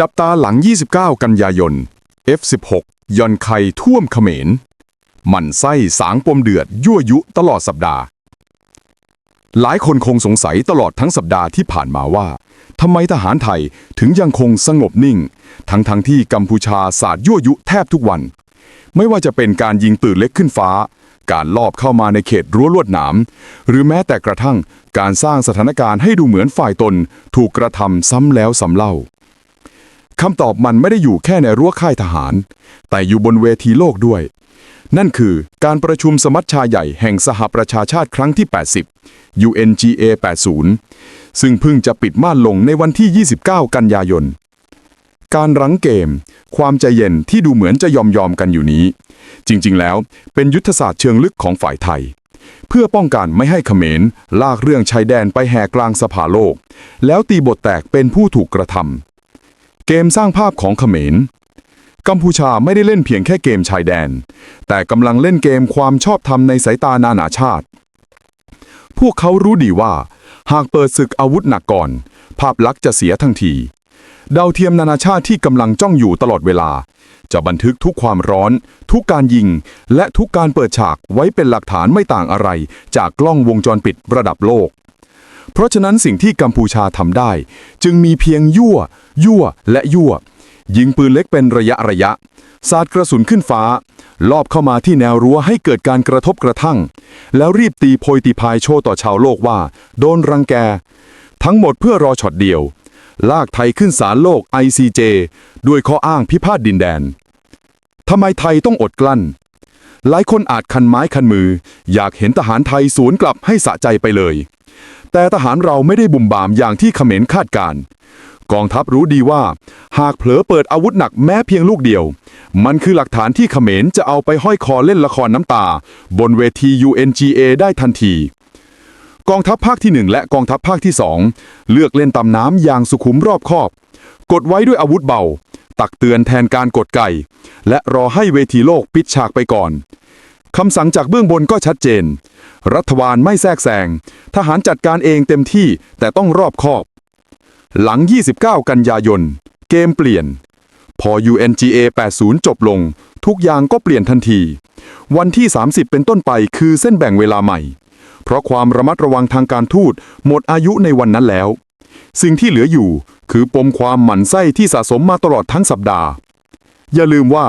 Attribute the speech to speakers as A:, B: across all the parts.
A: จับตาหลัง 29 กันยายน F16 ยอนไคท่วมเขมรมันไส้สางปมเดือด ยั่วยุตลอดสัปดาห์ หลายคนคงสงสัยตลอดทั้งสัปดาห์ที่ผ่านมาว่าทำไมทหารไทยถึงยังคงสงบนิ่ง ทั้งทั้งที่กัมพูชาสาดยั่วยุแทบทุกวัน ไม่ว่าจะเป็นการยิงปืนเล็กขึ้นฟ้า การลอบเข้ามาในเขตรั้วลวดหนาม หรือแม้แต่กระทั่งการสร้างสถานการณ์ให้ดูเหมือนฝ่ายตน ถูกกระทำซ้ำแล้วซ้ำเล่า คำตอบมันไม่ได้อยู่แค่ในรั้วค่ายทหาร แต่อยู่บนเวทีโลกด้วย นั่นคือการประชุมสมัชชาใหญ่แห่งสหประชาชาติครั้งที่ 80 UNGA 80 ซึ่งเพิ่งจะปิดม่านลงในวันที่ 29 กันยายน การรั้งเกม ความใจเย็นที่ดูเหมือนจะยอมยอมกันอยู่นี้ จริงๆ แล้วเป็นยุทธศาสตร์เชิงลึกของฝ่ายไทยเพื่อป้องกันไม่ให้เขมรลากเรื่องชายแดนไปแห่กลางสภาโลก แล้วตีบทแตกเป็นผู้ถูกกระทำ เกมสร้างภาพของเขมร กัมพูชาไม่ได้เล่นเพียงแค่เกมชายแดน แต่กำลังเล่นเกมความชอบธรรมในสายตานานาชาติ พวกเขารู้ดีว่า หากเปิดศึกอาวุธหนักก่อน ภาพลักษณ์จะเสียทั้งที ดาวเทียมนานาชาติที่กำลังจ้องอยู่ตลอดเวลา จะบันทึกทุกความร้อน ทุกการยิง และทุกการเปิดฉากไว้เป็นหลักฐานไม่ต่างอะไร จากกล้องวงจรปิดระดับโลก เพราะฉะนั้นสิ่งที่กัมพูชาทำได้ จึงมีเพียงยั่ว ยั่วและยั่ว ยิงปืนเล็กเป็นระยะระยะสาดกระสุนขึ้นฟ้า ลอบเข้ามาที่แนวรั้วให้เกิดการกระทบกระทั่ง แล้วรีบตีโพยตีพายโชว์ต่อชาวโลกว่า โดนรังแก ทั้งหมดเพื่อรอช็อตเดียว ลากไทยขึ้นศาลโลก ICJ ด้วยข้ออ้างพิพาทดินแดนทำไมไทยต้องอดกลั้น หลายคนอาจคันไม้คันมือ อยากเห็นทหารไทยสวนกลับให้สะใจไปเลย แต่ทหารเราไม่ได้บุ่มบามอย่างที่เขมรคาดการ กองทัพรู้ดีว่า หากเผลอเปิดอาวุธหนักแม้เพียงลูกเดียว มันคือหลักฐานที่เขมรจะเอาไปห้อยคอเล่นละครน้ำตา บนเวที UNGA ได้ทันที กองทัพภาคที่ 1 และกองทัพภาคที่ 2 เลือกเล่นตำน้ำอย่างสุขุมรอบคอบ กดไว้ด้วยอาวุธเบา ตักเตือนแทนการกดไก่ และรอให้เวทีโลกปิดฉากไปก่อน คำสั่งจากเบื้องบนก็ชัดเจน รัฐบาลไม่แทรกแซง ทหารจัดการเองเต็มที่แต่ต้องรอบคอบ หลัง 29 กันยายน เกมเปลี่ยน พอ UNGA 80 จบลง ทุกอย่างก็เปลี่ยนทันที วันที่ 30 เป็นต้นไปคือเส้นแบ่งเวลาใหม่ เพราะความระมัดระวังทางการทูตหมดอายุในวันนั้นแล้ว สิ่งที่เหลืออยู่คือปมความหมั่นไส้ที่สะสมมาตลอดทั้งสัปดาห์ อย่าลืมว่า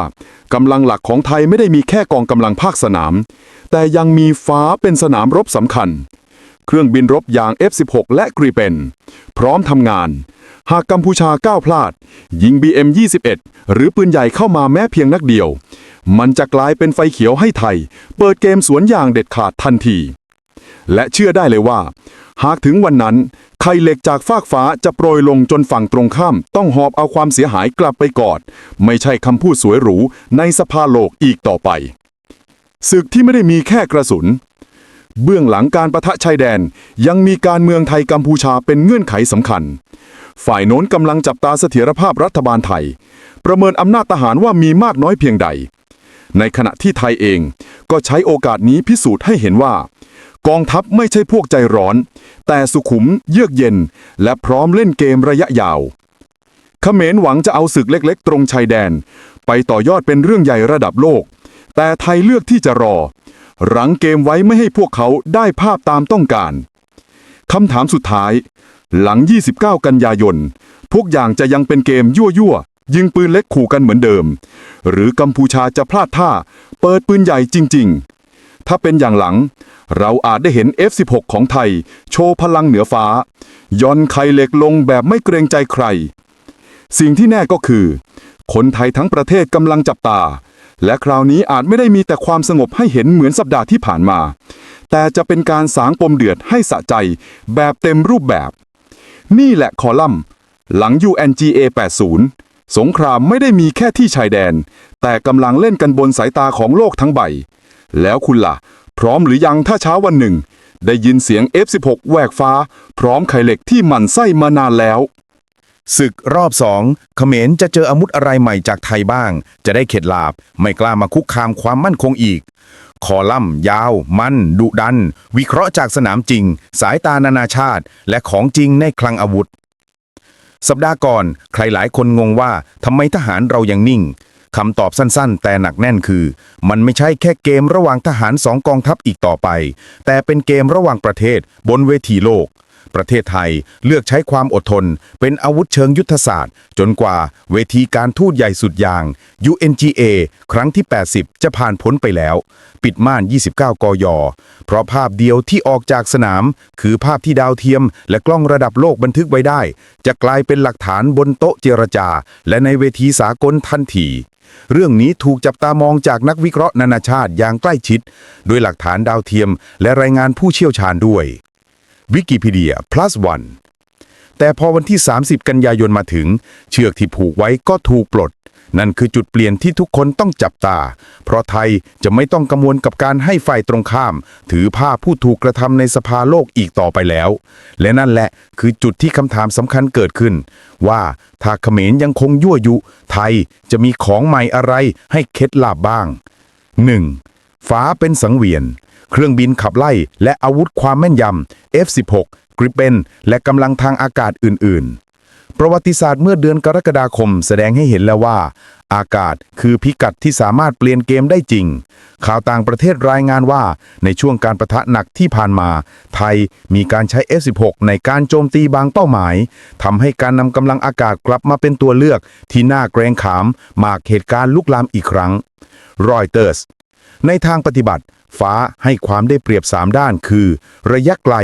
A: กำลังหลักของไทยไม่ได้มีแค่กองกำลังภาคสนาม แต่ยังมีฟ้าเป็นสนามรบสำคัญ เครื่องบินรบอย่าง F16 และกรีเปนพร้อมทำงาน หากกัมพูชาก้าวพลาด ยิง BM21 หรือปืนใหญ่เข้ามาแม้เพียงนักเดียว มันจะกลายเป็นไฟเขียวให้ไทย เปิดเกมสวนอย่างเด็ดขาดทันที และเชื่อได้เลยว่า หากถึงวันนั้น ไข่เหล็กจากฟากฟ้าจะโปรยลงจนฝั่งตรงข้าม ต้องหอบเอาความเสียหายกลับไปกอด ไม่ใช่คำพูดสวยหรูในสภาโลกอีกต่อไปศึกที่ไม่ได้มีแค่กระสุน เบื้องหลังการประทะชายแดนยังมีการเมืองไทยกัมพูชาเป็นเงื่อนไขสำคัญ ฝ่ายโน้นกำลังจับตาเสถียรภาพรัฐบาลไทย ประเมินอำนาจทหารว่ามีมากน้อยเพียงใด ในขณะที่ไทยเองก็ใช้โอกาสนี้พิสูจน์ให้เห็นว่า กองทัพไม่ใช่พวกใจร้อน แต่สุขุมเยือกเย็น และพร้อมเล่นเกมระยะยาวเขมรหวังจะเอาศึกเล็กๆ ตรงชายแดน ไปต่อยอดเป็นเรื่องใหญ่ระดับโลก แต่ไทยเลือกที่จะรอ รังเกมไว้ไม่ให้พวกเขาได้ภาพตามต้องการคำถามสุดท้าย หลัง 29 กันยายน ทุกอย่างจะยังเป็นเกมยั่วๆยิงปืนเล็กขู่กันเหมือนเดิม หรือกัมพูชาจะพลาดท่า เปิดปืนใหญ่จริง ๆ ถ้าเป็นอย่างหลัง เราอาจได้เห็น F16 ของไทย โชว์พลังเหนือฟ้า ย่อนไข่เหล็กลงแบบไม่เกรงใจใคร สิ่งที่แน่ก็คือ คนไทยทั้งประเทศกำลังจับตา และคราวนี้อาจไม่ได้มีแต่ความสงบให้เห็นเหมือนสัปดาห์ที่ผ่านมา แต่จะเป็นการสางปมเดือดให้สะใจ แบบเต็มรูปแบบ นี่แหละคอลัมน์ หลัง UNGA 80สงครามไม่ได้มีแค่ที่ชายแดน แต่กำลังเล่นกันบนสายตาของโลกทั้งใบ แล้วคุณล่ะ พร้อมหรือยังถ้าเช้าวันหนึ่ง ได้ยินเสียง F16 แหวกฟ้า พร้อมไข่เหล็กที่หมันไส้มานานแล้ว
B: ศึกรอบสองเขมรจะเจออาวุธอะไรใหม่จากไทยบ้าง จะได้เข็ดหลาบ ไม่กล้ามาคุกคามความมั่นคงอีก คอลัมน์ยาว มัน ดุดัน วิเคราะห์จากสนามจริง สายตานานาชาติ และของจริงในคลังอาวุธสัปดาห์ก่อน ใครหลายคนงงว่าทำไมทหารเรายังนิ่ง คำตอบสั้นๆ แต่หนักแน่นคือ มันไม่ใช่แค่เกมระหว่างทหารสองกองทัพอีกต่อไป แต่เป็นเกมระหว่างประเทศบนเวทีโลก ประเทศไทยเลือกใช้ความอดทน เป็นอาวุธเชิงยุทธศาสตร์ จนกว่าเวทีการทูตใหญ่สุดอย่าง UNGA ครั้งที่ 80 จะผ่านพ้นไปแล้ว ปิดม่าน 29 กย เพราะภาพเดียวที่ออกจากสนาม คือภาพที่ดาวเทียม และกล้องระดับโลกบันทึกไว้ได้ จะกลายเป็นหลักฐานบนโต๊ะเจรจา และในเวทีสากลทันที เรื่องนี้ถูกจับตามองจากนักวิเคราะห์นานาชาติอย่างใกล้ชิด ด้วยหลักฐานดาวเทียมและรายงานผู้เชี่ยวชาญด้วยวิกิพีเดีย plus one แต่พอวันที่ 30 กันยายนมาถึง เชือกที่ผูกไว้ก็ถูกปลด นั่นคือจุดเปลี่ยนที่ทุกคนต้องจับตา เพราะไทยจะไม่ต้องกังวลกับการให้ฝ่ายตรงข้าม ถือผ้าผู้ถูกกระทำในสภาโลกอีกต่อไปแล้ว และนั่นแหละคือจุดที่คำถามสำคัญเกิดขึ้น ว่าถ้าเขมรยังคงยั่วยุ ไทยจะมีของใหม่อะไรให้เคล็ดลาบบ้าง 1. ฟ้าเป็นสังเวียน เครื่องบินขับไล่และอาวุธความแม่นยำ F-16 กริปเปนและกำลังทางอากาศอื่น ๆ ประวัติศาสตร์เมื่อเดือนกรกฎาคมแสดงให้เห็นแล้วว่า อากาศคือพิกัดที่สามารถเปลี่ยนเกมได้จริง ข่าวต่างประเทศรายงานว่า ในช่วงการประทะหนักที่ผ่านมา ไทยมีการใช้ F-16 ในการโจมตีบางเป้าหมายทำให้การนำกำลังอากาศกลับมาเป็นตัวเลือกที่น่าเกรงขามมากเหตุการณ์ลุกลามอีกครั้งรอยเตอร์สในทางปฏิบัติ ฟ้าให้ความได้เปรียบ 3 ด้านคือ ระยะไกล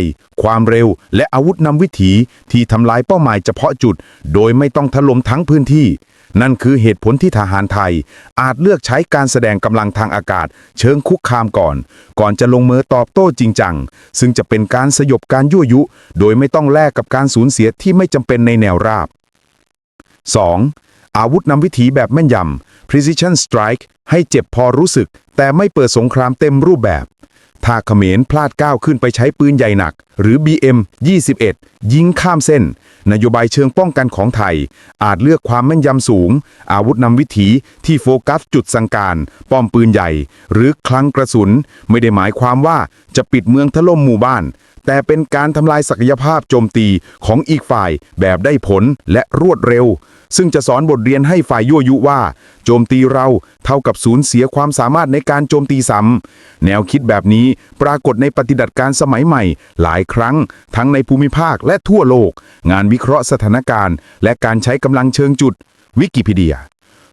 B: ความเร็ว และอาวุธนำวิถีที่ทำลายเป้าหมายเฉพาะจุด โดยไม่ต้องถล่มทั้งพื้นที่ นั่นคือเหตุผลที่ทหารไทย อาจเลือกใช้การแสดงกำลังทางอากาศ เชิงคุกคามก่อน ก่อนจะลงมือตอบโต้จริงจัง ซึ่งจะเป็นการสยบการยั่วยุ โดยไม่ต้องแลกกับการสูญเสียที่ไม่จำเป็นในแนวราบ 2. อาวุธนำวิถีแบบแม่นยำ precision strike ให้เจ็บพอรู้สึก แต่ไม่เปิดสงครามเต็มรูปแบบ ถ้าเขมรพลาดก้าวขึ้นไปใช้ปืนใหญ่หนัก หรือ BM 21 ยิงข้ามเส้น นโยบายเชิงป้องกันของไทย อาจเลือกความแม่นยำสูง อาวุธนำวิถีที่โฟกัสจุดสังการ ป้อมปืนใหญ่ หรือคลังกระสุน ไม่ได้หมายความว่า จะปิดเมืองถล่มหมู่บ้าน แต่เป็นการทำลายศักยภาพโจมตีของอีกฝ่ายแบบได้ผลและรวดเร็ว ซึ่งจะสอนบทเรียนให้ฝ่ายยั่วยุว่า โจมตีเราเท่ากับสูญเสียความสามารถในการโจมตีซ้ำแนวคิดแบบนี้ปรากฏในปฏิบัติการสมัยใหม่ หลายครั้ง ทั้งในภูมิภาคและทั่วโลก งานวิเคราะห์สถานการณ์ และการใช้กำลังเชิงจุด วิกิพีเดีย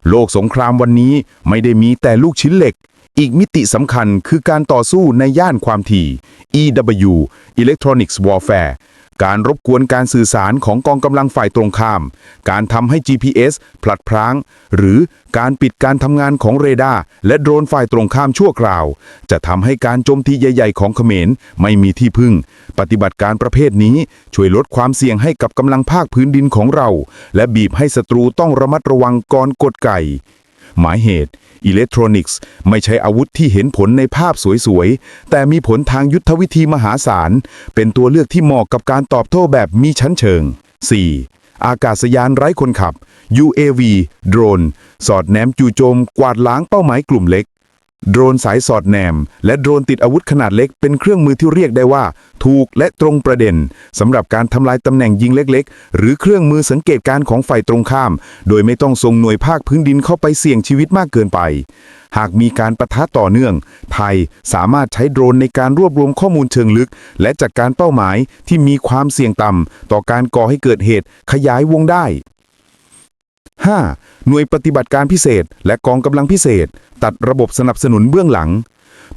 B: โลกสงครามวันนี้ไม่ได้มีแต่ลูกชิ้นเหล็ก อีกมิติสำคัญคือการต่อสู้ในย่านความถี่ EW Electronics Warfare การรบกวนการสื่อสารของกองกำลังฝ่ายตรงข้าม การทำให้ GPS พลัดพรางหรือการปิดการทำงานของเรดาร์และโดรนฝ่ายตรงข้ามชั่วคราว จะทำให้การโจมตีใหญ่ ๆ ของเขมรไม่มีที่พึ่ง ปฏิบัติการประเภทนี้ช่วยลดความเสี่ยงให้กับกำลังภาคพื้นดินของเรา และบีบให้ศัตรูต้องระมัดระวังก่อนกดไก่ หมายเหตุอิเล็กทรอนิกส์ไม่ใช่อาวุธที่เห็นผลในภาพสวยๆ แต่มีผลทางยุทธวิธีมหาศาล เป็นตัวเลือกที่เหมาะกับการตอบโต้แบบมีชั้นเชิง 4. อากาศยานไร้คนขับ UAV โดรน สอดแนมจู่โจม กวาดล้างเป้าหมายกลุ่มเล็ก โดรนสายสอดแนม และโดรนติดอาวุธขนาดเล็กเป็นเครื่องมือที่เรียกได้ว่า ถูกและตรงประเด็นสำหรับการทำลายตำแหน่งยิงเล็กๆ หรือเครื่องมือสังเกตการณ์ของฝ่ายตรงข้าม โดยไม่ต้องส่งหน่วยภาคพื้นดินเข้าไปเสี่ยงชีวิตมากเกินไป หากมีการประทะต่อเนื่อง ไทยสามารถใช้โดรนในการรวบรวมข้อมูลเชิงลึก และจัดการเป้าหมายที่มีความเสี่ยงต่ำต่อการก่อให้เกิดเหตุขยายวงได้ 5. หน่วยปฏิบัติการพิเศษ และกองกำลังพิเศษ ตัดระบบสนับสนุนเบื้องหลัง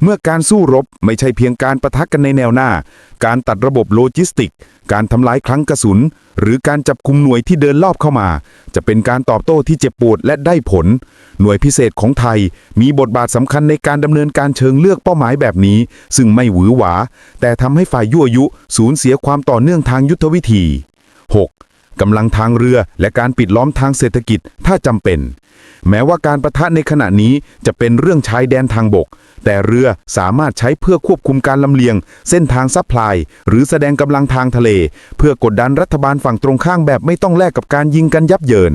B: เมื่อการสู้รบไม่ใช่เพียงการประทะกันในแนวหน้า การตัดระบบโลจิสติก การทำลายคลังกระสุน หรือการจับคุมหน่วยที่เดินลอบเข้ามา จะเป็นการตอบโต้ที่เจ็บปวดและได้ผล หน่วยพิเศษของไทย มีบทบาทสำคัญในการดำเนินการเชิงเลือกเป้าหมายแบบนี้ ซึ่งไม่หวือหวา แต่ทำให้ฝ่ายยั่วยุ สูญเสียความต่อเนื่องทางยุทธวิธี 6. กำลังทางเรือและการปิดล้อมทางเศรษฐกิจถ้าจำเป็น แม้ว่าการประทะในขณะนี้จะเป็นเรื่องชายแดนทางบก แต่เรือสามารถใช้เพื่อควบคุมการลำเลียง เส้นทางซัพพลาย หรือแสดงกำลังทางทะเล เพื่อกดดันรัฐบาลฝั่งตรงข้ามแบบไม่ต้องแลกกับการยิงกันยับเยิน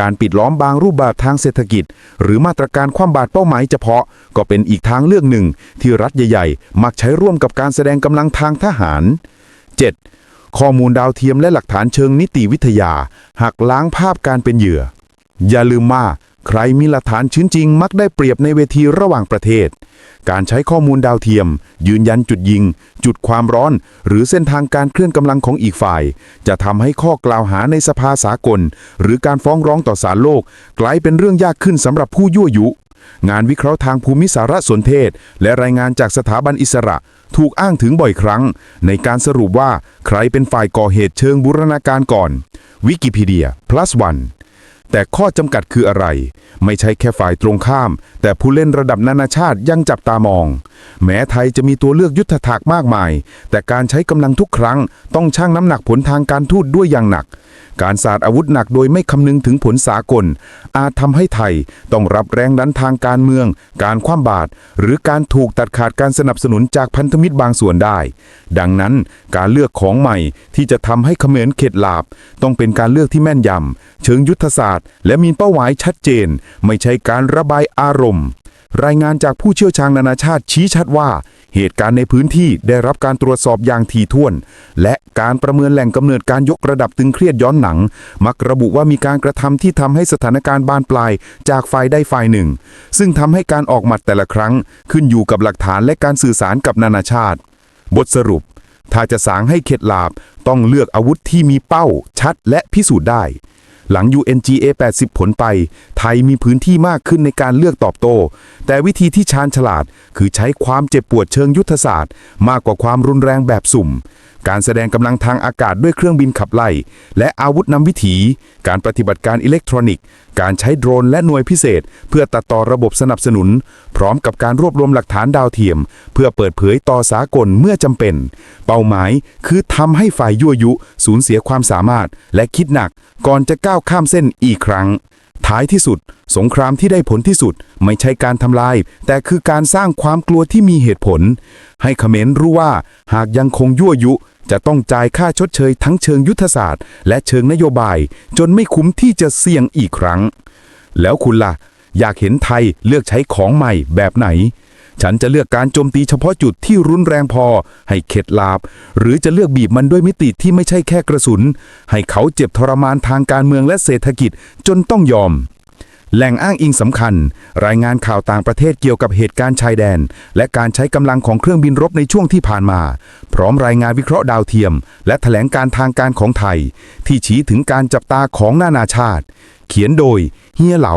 B: การปิดล้อมบางรูปแบบทางเศรษฐกิจ หรือมาตรการคว่ำบาตรเป้าหมายเฉพาะ ก็เป็นอีกทางเลือกหนึ่ง ที่รัฐใหญ่ ๆ มักใช้ร่วมกับการแสดงกำลังทางทหาร 7. ข้อมูลดาวเทียมและหลักฐานเชิงนิติวิทยา หักล้างภาพการเป็นเหยื่อ อย่าลืมว่าใครมีหลักฐานชิ้นจริง มักได้เปรียบในเวทีระหว่างประเทศ การใช้ข้อมูลดาวเทียม ยืนยันจุดยิง จุดความร้อน หรือเส้นทางการเคลื่อนกำลังของอีกฝ่าย จะทำให้ข้อกล่าวหาในสภาสากล หรือการฟ้องร้องต่อศาลโลก กลายเป็นเรื่องยากขึ้นสำหรับผู้ยั่วยุ งานวิเคราะห์ทางภูมิสารสนเทศ และรายงานจากสถาบันอิสระ ถูกอ้างถึงบ่อยครั้ง ในการสรุปว่าใครเป็นฝ่ายก่อเหตุเชิงบูรณาการก่อนวิกิพีเดีย plus one แต่ข้อจำกัดคืออะไร ไม่ใช่แค่ฝ่ายตรงข้าม แต่ผู้เล่นระดับนานาชาติยังจับตามอง แม้ไทยจะมีตัวเลือกยุทธถากมากมาย แต่การใช้กำลังทุกครั้ง ต้องชั่งน้ำหนักผลทางการทูตด้วยอย่างหนัก การสาดอาวุธหนักโดยไม่คำนึงถึงผลสากล อาจทำให้ไทยต้องรับแรงดันทางการเมือง การคว่ำบาตรหรือการถูกตัดขาดการสนับสนุนจากพันธมิตรบางส่วนได้ ดังนั้นการเลือกของใหม่ที่จะทำให้เขมรเข็ดหลาบ ต้องเป็นการเลือกที่แม่นยำเชิงยุทธศาสตร์และมีเป้าหมายชัดเจน ไม่ใช่การระบายอารมณ์ รายงานจากผู้เชี่ยวชาญนานาชาติชี้ชัดว่า เหตุการณ์ในพื้นที่ได้รับการตรวจสอบอย่างถี่ถ้วน และการประเมินแหล่งกำเนิดการยกระดับตึงเครียดย้อนหนัง มักระบุว่ามีการกระทำที่ทำให้สถานการณ์บานปลายจากฝ่ายใดฝ่ายหนึ่ง ซึ่งทำให้การออกหมัดแต่ละครั้ง ขึ้นอยู่กับหลักฐานและการสื่อสารกับนานาชาติ บทสรุปถ้าจะสางให้เข็ดหลาบ ต้องเลือกอาวุธที่มีเป้า ชัดและพิสูจน์ได้ หลัง UNGA 80 ผลไป ไทยมีพื้นที่มากขึ้นในการเลือกตอบโต้ แต่วิธีที่ชาญฉลาด คือใช้ความเจ็บปวดเชิงยุทธศาสตร์ มากกว่าความรุนแรงแบบสุ่ม การแสดงกำลังทางอากาศด้วยเครื่องบินขับไล่ และอาวุธนำวิถี การปฏิบัติการอิเล็กทรอนิกส์ การใช้โดรนและหน่วยพิเศษ เพื่อตัดต่อระบบสนับสนุน พร้อมกับการรวบรวมหลักฐานดาวเทียม เพื่อเปิดเผยต่อสากลเมื่อจำเป็น เป้าหมายคือทำให้ฝ่ายยั่วยุ สูญเสียความสามารถ และคิดหนัก ก่อนจะก้าวข้ามเส้นอีกครั้ง ท้ายที่สุด สงครามที่ได้ผลที่สุดไม่ใช่การทำลาย แต่คือการสร้างความกลัวที่มีเหตุผล ให้เขมรรู้ว่าหากยังคงยั่วยุ จะต้องจ่ายค่าชดเชยทั้งเชิงยุทธศาสตร์ และเชิงนโยบาย จนไม่คุ้มที่จะเสี่ยงอีกครั้ง แล้วคุณล่ะ อยากเห็นไทยเลือกใช้ของใหม่แบบไหน ฉันจะเลือกการโจมตีเฉพาะจุดที่รุนแรงพอ ให้เข็ดลาบ หรือจะเลือกบีบมันด้วยมิติที่ไม่ใช่แค่กระสุน ให้เขาเจ็บทรมานทางการเมืองและเศรษฐกิจจนต้องยอม แหล่งอ้างอิงสำคัญ รายงานข่าวต่างประเทศเกี่ยวกับเหตุการณ์ชายแดน และการใช้กำลังของเครื่องบินรบในช่วงที่ผ่านมา พร้อมรายงานวิเคราะห์ดาวเทียม และแถลงการทางการของไทย ที่ชี้ถึงการจับตาของนานาชาติ เขียนโดย เฮียเหลา